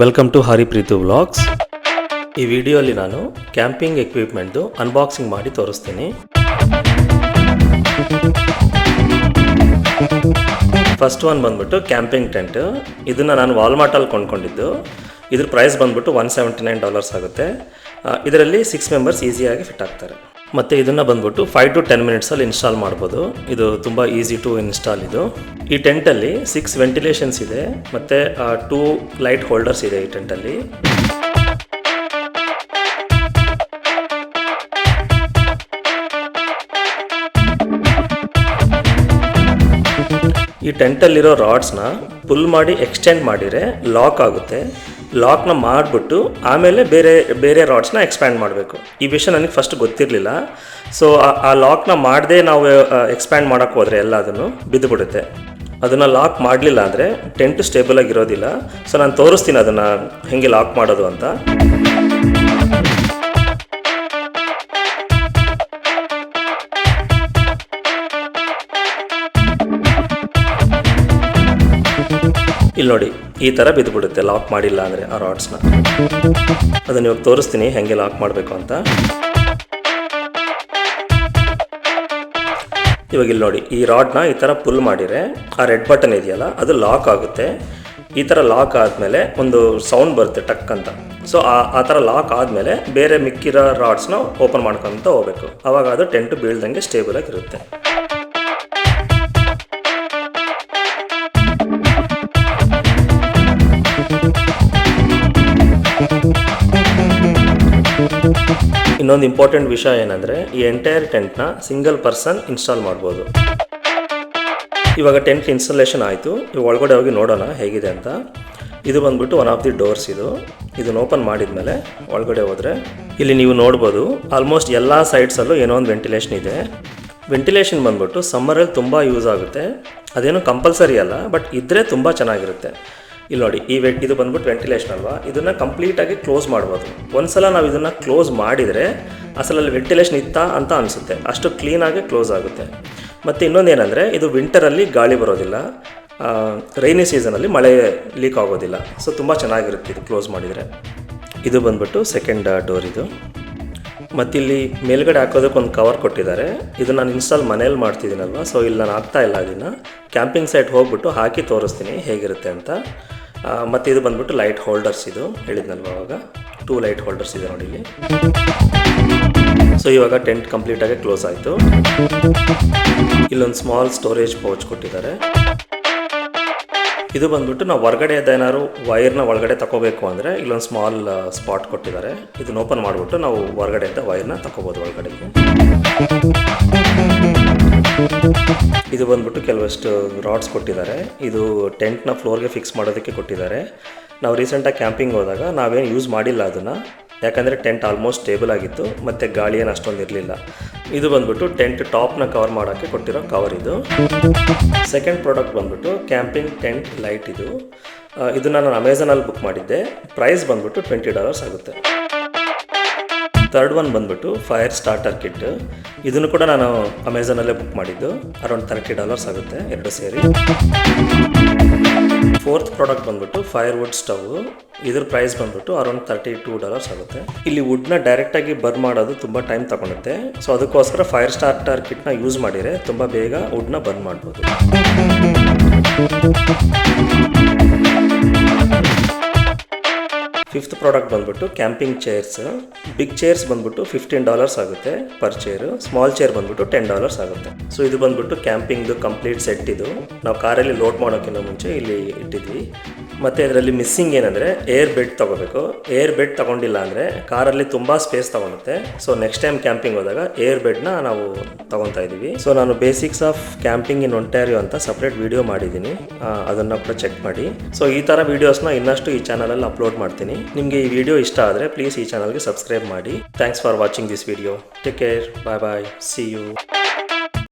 Welcome to ಹರಿಪ್ರೀತು vlogs ಈ ವಿಡಿಯೋಲಿ ನಾನು ಕ್ಯಾಂಪಿಂಗ್ ಎಕ್ವಿಪ್ಮೆಂಟ್ದು ಅನ್ಬಾಕ್ಸಿಂಗ್ ಮಾಡಿ ತೋರಿಸ್ತೀನಿ. ಫಸ್ಟ್ ಒನ್ ಬಂದ್ಬಿಟ್ಟು ಕ್ಯಾಂಪಿಂಗ್ ಟೆಂಟ್ ಇದನ್ನು ನಾನು ವಾಲ್ಮಾರ್ಟಲ್ಲಿ ಕೊಂಡ್ಕೊಂಡಿದ್ದು. ಇದ್ರ ಪ್ರೈಸ್ ಬಂದ್ಬಿಟ್ಟು ಒನ್ ಸೆವೆಂಟಿ ನೈನ್ ಡಾಲರ್ಸ್ ಆಗುತ್ತೆ ಇದರಲ್ಲಿ ಸಿಕ್ಸ್ ಮೆಂಬರ್ಸ್ ಈಸಿಯಾಗಿ ಫಿಟ್ ಆಗ್ತಾರೆ. ಮತ್ತು ಇದನ್ನು ಬಂದ್ಬಿಟ್ಟು ಫೈವ್ ಟು ಟೆನ್ ಮಿನಿಟ್ಸಲ್ಲಿ ಇನ್ಸ್ಟಾಲ್ ಮಾಡ್ಬೋದು. ಇದು ತುಂಬ ಈಸಿ ಟು ಇನ್ಸ್ಟಾಲ್ ಇದು. ಈ ಟೆಂಟಲ್ಲಿ ಸಿಕ್ಸ್ ವೆಂಟಿಲೇಷನ್ಸ್ ಇದೆ, ಮತ್ತು ಟೂ ಲೈಟ್ ಹೋಲ್ಡರ್ಸ್ ಇದೆ ಈ ಟೆಂಟಲ್ಲಿ ಈ ಟೆಂಟಲ್ಲಿರೋ ರಾಡ್ಸ್ನ ಪುಲ್ ಮಾಡಿ ಎಕ್ಸ್ಟೆಂಡ್ ಮಾಡಿದರೆ ಲಾಕ್ ಆಗುತ್ತೆ. ಲಾಕ್ನ ಮಾಡಿಬಿಟ್ಟು ಆಮೇಲೆ ಬೇರೆ ಬೇರೆ ರಾಡ್ಸ್ನ ಎಕ್ಸ್ಪ್ಯಾಂಡ್ ಮಾಡಬೇಕು. ಈ ವಿಷಯ ನನಗೆ ಫಸ್ಟ್ ಗೊತ್ತಿರಲಿಲ್ಲ. ಸೊ ಆ ಲಾಕ್ನ ಮಾಡದೆ ನಾವು ಎಕ್ಸ್ಪ್ಯಾಂಡ್ ಮಾಡೋಕ್ಕೆ ಹೋದರೆ ಎಲ್ಲ ಅದನ್ನು ಬಿದ್ದುಬಿಡುತ್ತೆ. ಅದನ್ನು ಲಾಕ್ ಮಾಡಲಿಲ್ಲ ಅಂದರೆ ಟೆಂಟ್ ಸ್ಟೇಬಲ್ ಆಗಿರೋದಿಲ್ಲ ಸೊ ನಾನು ತೋರಿಸ್ತೀನಿ ಅದನ್ನು ಹೇಗೆ ಲಾಕ್ ಮಾಡೋದು ಅಂತ. ಇಲ್ಲಿ ನೋಡಿ, ಈ ಥರ ಬಿದ್ದುಬಿಡುತ್ತೆ. ಲಾಕ್ ಮಾಡಿಲ್ಲ ಅಂದರೆ ಆ ರಾಡ್ಸ್ನ ಅದನ್ನು ಇವಾಗ ತೋರಿಸ್ತೀನಿ, ಹೆಂಗೆ ಲಾಕ್ ಮಾಡಬೇಕು ಅಂತ. ಇವಾಗ ಇಲ್ಲಿ ನೋಡಿ, ಈ ರಾಡ್ನ ಈ ಥರ ಪುಲ್ ಮಾಡಿದರೆ, ಆ ರೆಡ್ ಬಟನ್ ಇದೆಯಲ್ಲ, ಅದು ಲಾಕ್ ಆಗುತ್ತೆ. ಈ ಥರ ಲಾಕ್ ಆದಮೇಲೆ ಒಂದು ಸೌಂಡ್ ಬರುತ್ತೆ ಟಕ್ ಅಂತ. ಸೊ ಆ ಆ ಥರ ಲಾಕ್ ಆದಮೇಲೆ ಬೇರೆ ಮಿಕ್ಕಿರೋ ರಾಡ್ಸ್ನ ಓಪನ್ ಮಾಡ್ಕೊತ ಹೋಗ್ಬೇಕು. ಅವಾಗ ಅದು ಟೆಂಟ್ ಬೀಳ್ದಂಗೆ ಸ್ಟೇಬಲ್ ಇನ್ನೊಂದು ಇಂಪಾರ್ಟೆಂಟ್ ವಿಷಯ ಏನಂದರೆ ಈ ಎಂಟೈರ್ ಟೆಂಟ್ನ ಸಿಂಗಲ್ ಪರ್ಸನ್ ಇನ್ಸ್ಟಾಲ್ ಮಾಡ್ಬೋದು. ಇವಾಗ ಟೆಂಟ್ ಇನ್ಸ್ಟಾಲೇಷನ್ ಆಯಿತು. ಇವಾಗ ಒಳಗಡೆ ಹೋಗಿ ನೋಡೋಣ ಹೇಗಿದೆ ಅಂತ. ಇದು ಬಂದ್ಬಿಟ್ಟು ಒನ್ ಆಫ್ ದಿ ಡೋರ್ಸ್ ಇದು. ಇದನ್ನು ಓಪನ್ ಮಾಡಿದ್ಮೇಲೆ ಒಳಗಡೆ ಹೋದರೆ ಇಲ್ಲಿ ನೀವು ನೋಡ್ಬೋದು ಆಲ್ಮೋಸ್ಟ್ ಎಲ್ಲ ಸೈಡ್ಸಲ್ಲೂ ಏನೋ ಒಂದು ವೆಂಟಿಲೇಷನ್ ಇದೆ. ವೆಂಟಿಲೇಷನ್ ಬಂದ್ಬಿಟ್ಟು ಸಮ್ಮರಲ್ಲಿ ತುಂಬ ಯೂಸ್ ಆಗುತ್ತೆ. ಅದೇನು ಕಂಪಲ್ಸರಿ ಅಲ್ಲ ಬಟ್ ಇದ್ದರೆ ತುಂಬ ಚೆನ್ನಾಗಿರುತ್ತೆ. ಇಲ್ಲಿ ನೋಡಿ, ಈ ವೆಂಟ್ ಇದು ಬಂದ್ಬಿಟ್ಟು ವೆಂಟಿಲೇಷನ್ ಅಲ್ವಾ? ಇದನ್ನು ಕಂಪ್ಲೀಟಾಗಿ ಕ್ಲೋಸ್ ಮಾಡ್ಬೋದು. ಒಂದ್ಸಲ ನಾವು ಇದನ್ನು ಕ್ಲೋಸ್ ಮಾಡಿದರೆ ಅಸಲಲ್ಲಿ ವೆಂಟಿಲೇಷನ್ ಇತ್ತಾ ಅಂತ ಅನಿಸುತ್ತೆ. ಅಷ್ಟು ಕ್ಲೀನಾಗಿ ಕ್ಲೋಸ್ ಆಗುತ್ತೆ. ಮತ್ತು ಇನ್ನೊಂದು ಏನಂದರೆ, ಇದು ವಿಂಟರಲ್ಲಿ ಗಾಳಿ ಬರೋದಿಲ್ಲ. ರೈನಿ ಸೀಸನಲ್ಲಿ ಮಳೆ ಲೀಕ್ ಆಗೋದಿಲ್ಲ. ಸೊ ತುಂಬ ಚೆನ್ನಾಗಿರುತ್ತೆ ಇದು ಕ್ಲೋಸ್ ಮಾಡಿದರೆ. ಇದು ಬಂದ್ಬಿಟ್ಟು ಸೆಕೆಂಡ್ ಡೋರ್ ಇದು. ಮತ್ತಿಲ್ಲಿ ಮೇಲ್ಗಡೆ ಹಾಕೋದಕ್ಕೆ ಒಂದು ಕವರ್ ಕೊಟ್ಟಿದ್ದಾರೆ. ಇದು ನಾನು ಇನ್ಸ್ಟಾಲ್ ಮನೇಲಿ ಮಾಡ್ತಿದ್ದೀನಲ್ವ? ಸೊ ಇಲ್ಲಿ ನಾನು ಆಗ್ತಾ ಇಲ್ಲ ಅದನ್ನು. ಕ್ಯಾಂಪಿಂಗ್ ಸೈಟ್ ಹೋಗ್ಬಿಟ್ಟು ಹಾಕಿ ತೋರಿಸ್ತೀನಿ ಹೇಗಿರುತ್ತೆ ಅಂತ. ಮತ್ತೆ ಮತ್ತು ಇದು ಬಂದ್ಬಿಟ್ಟು ಲೈಟ್ ಹೋಲ್ಡರ್ಸ್ ಇದು. ಹೇಳಿದ್ನಲ್ವ ಅವಾಗ? ಟೂ ಲೈಟ್ ಹೋಲ್ಡರ್ಸ್ ಇದೆ ನೋಡಿ ಇಲ್ಲಿ. ಸೊ ಇವಾಗ ಟೆಂಟ್ ಕಂಪ್ಲೀಟಾಗಿ ಕ್ಲೋಸ್ ಆಯಿತು. ಇಲ್ಲೊಂದು ಸ್ಮಾಲ್ ಸ್ಟೋರೇಜ್ ಪೌಚ್ ಕೊಟ್ಟಿದ್ದಾರೆ. ಇದು ಬಂದ್ಬಿಟ್ಟು ನಾವು ಹೊರಗಡೆ ಏನಾದ್ರು ವೈರ್ನ ಒಳಗಡೆ ತಗೋಬೇಕು ಅಂದರೆ ಇಲ್ಲೊಂದು ಸ್ಮಾಲ್ ಸ್ಪಾಟ್ ಕೊಟ್ಟಿದ್ದಾರೆ. ಇದನ್ನ ಓಪನ್ ಮಾಡಿಬಿಟ್ಟು ನಾವು ಹೊರಗಡೆಯಿಂದ ವೈರ್ನ ತಗೋಬೋದು ಒಳಗಡೆಗೆ. ಇದು ಬಂದ್ಬಿಟ್ಟು ಕೆಲವಷ್ಟು ರಾಡ್ಸ್ ಕೊಟ್ಟಿದ್ದಾರೆ. ಇದು ಟೆಂಟ್ನ ಫ್ಲೋರ್ಗೆ ಫಿಕ್ಸ್ ಮಾಡೋದಕ್ಕೆ ಕೊಟ್ಟಿದ್ದಾರೆ. ನಾವು ರೀಸೆಂಟಾಗಿ ಕ್ಯಾಂಪಿಂಗ್ ಹೋದಾಗ ನಾವೇನು ಯೂಸ್ ಮಾಡಿಲ್ಲ ಅದನ್ನು. ಯಾಕಂದರೆ ಟೆಂಟ್ ಆಲ್ಮೋಸ್ಟ್ ಸ್ಟೇಬಲ್ ಆಗಿತ್ತು, ಮತ್ತು ಗಾಳಿ ಏನು ಅಷ್ಟೊಂದು ಇರಲಿಲ್ಲ. ಇದು ಬಂದ್ಬಿಟ್ಟು ಟೆಂಟ್ ಟಾಪ್ನ ಕವರ್ ಮಾಡೋಕ್ಕೆ ಕೊಟ್ಟಿರೋ ಕವರ್ ಇದು. ಸೆಕೆಂಡ್ ಪ್ರಾಡಕ್ಟ್ ಬಂದ್ಬಿಟ್ಟು ಕ್ಯಾಂಪಿಂಗ್ ಟೆಂಟ್ ಲೈಟ್ ಇದು. ಇದು ಇದನ್ನ ನಾನು ಅಮೆಝಾನಲ್ಲಿ ಬುಕ್ ಮಾಡಿದ್ದೆ. ಪ್ರೈಸ್ ಬಂದ್ಬಿಟ್ಟು ಟ್ವೆಂಟಿ ಡಾಲರ್ಸ್ ಆಗುತ್ತೆ. ತರ್ಡ್ ಒನ್ ಬಂದ್ಬಿಟ್ಟು ಫೈರ್ ಸ್ಟಾರ್ಟರ್ ಕಿಟ್ ಇದನ್ನು ಕೂಡ ನಾನು ಅಮೆಝಾನಲ್ಲೇ ಬುಕ್ ಮಾಡಿದ್ದು. ಅರೌಂಡ್ ತರ್ಟಿ ಡಾಲರ್ಸ್ ಆಗುತ್ತೆ ಎರಡು ಸೇರಿ. ಫೋರ್ತ್ ಪ್ರಾಡಕ್ಟ್ ಬಂದ್ಬಿಟ್ಟು ಫೈರ್ ವುಡ್ ಸ್ಟವ್ ಇದ್ರ ಪ್ರೈಸ್ ಬಂದ್ಬಿಟ್ಟು ಅರೌಂಡ್ ತರ್ಟಿ ಟೂ ಡಾಲರ್ಸ್ ಆಗುತ್ತೆ. ಇಲ್ಲಿ ವುಡ್ನ ಡೈರೆಕ್ಟಾಗಿ ಬರ್ನ್ ಮಾಡೋದು ತುಂಬ ಟೈಮ್ ತಗೊಳುತ್ತೆ. ಸೊ ಅದಕ್ಕೋಸ್ಕರ ಫೈರ್ ಸ್ಟಾರ್ಟರ್ ಕಿಟ್ನ ಯೂಸ್ ಮಾಡಿದರೆ ತುಂಬ ಬೇಗ ವುಡ್ನ ಬರ್ನ್ ಮಾಡ್ಬೋದು. ಫಿಫ್ತ್ ಪ್ರಾಡಕ್ಟ್ ಬಂದ್ಬಿಟ್ಟು ಕ್ಯಾಂಪಿಂಗ್ ಚೇರ್ಸ್ ಬಿಗ್ ಚೇರ್ಸ್ ಬಂದ್ಬಿಟ್ಟು ಫಿಫ್ಟೀನ್ ಡಾಲರ್ಸ್ ಆಗುತ್ತೆ ಪರ್ ಚೇರ್ ಸ್ಮಾಲ್ ಚೇರ್ ಬಂದ್ಬಿಟ್ಟು ಟೆನ್ ಡಾಲರ್ಸ್ ಆಗುತ್ತೆ. ಸೊ ಇದು ಬಂದ್ಬಿಟ್ಟು ಕ್ಯಾಂಪಿಂಗ್ದು ಕಂಪ್ಲೀಟ್ ಸೆಟ್ ಇದು. ನಾವು ಕಾರಲ್ಲಿ ಲೋಡ್ ಮಾಡೋಕ್ಕಿಂತ ಮುಂಚೆ ಇಲ್ಲಿ ಇಟ್ಟಿದ್ವಿ. ಮತ್ತು ಅದರಲ್ಲಿ ಮಿಸ್ಸಿಂಗ್ ಏನಂದರೆ ಏರ್ ಬೆಡ್ ತೊಗೋಬೇಕು. ಏರ್ ಬೆಡ್ ತೊಗೊಂಡಿಲ್ಲ ಅಂದರೆ ಕಾರಲ್ಲಿ ತುಂಬ ಸ್ಪೇಸ್ ತೊಗೊಳುತ್ತೆ. ಸೊ ನೆಕ್ಸ್ಟ್ ಟೈಮ್ ಕ್ಯಾಂಪಿಂಗ್ ಹೋದಾಗ ಏರ್ ಬೆಡ್ನ ನಾವು ತೊಗೊತಾ ಇದ್ದೀವಿ. ಸೊ ನಾನು basics of camping in Ontario ಅಂತ ಸಪ್ರೇಟ್ ವಿಡಿಯೋ ಮಾಡಿದ್ದೀನಿ. ಅದನ್ನು ಕೂಡ ಚೆಕ್ ಮಾಡಿ. ಸೊ ಈ ಥರ ವೀಡಿಯೋಸ್ನ ಇನ್ನಷ್ಟು ಈ ಚಾನಲಲ್ಲಿ ಅಪ್ಲೋಡ್ ಮಾಡ್ತೀನಿ. ನಿಮಗೆ ಈ ವಿಡಿಯೋ ಇಷ್ಟ ಆದರೆ ಪ್ಲೀಸ್ ಈ ಚಾನಲ್ಗೆ ಸಬ್ಸ್ಕ್ರೈಬ್ ಮಾಡಿ. Thanks for watching this video take care bye bye see you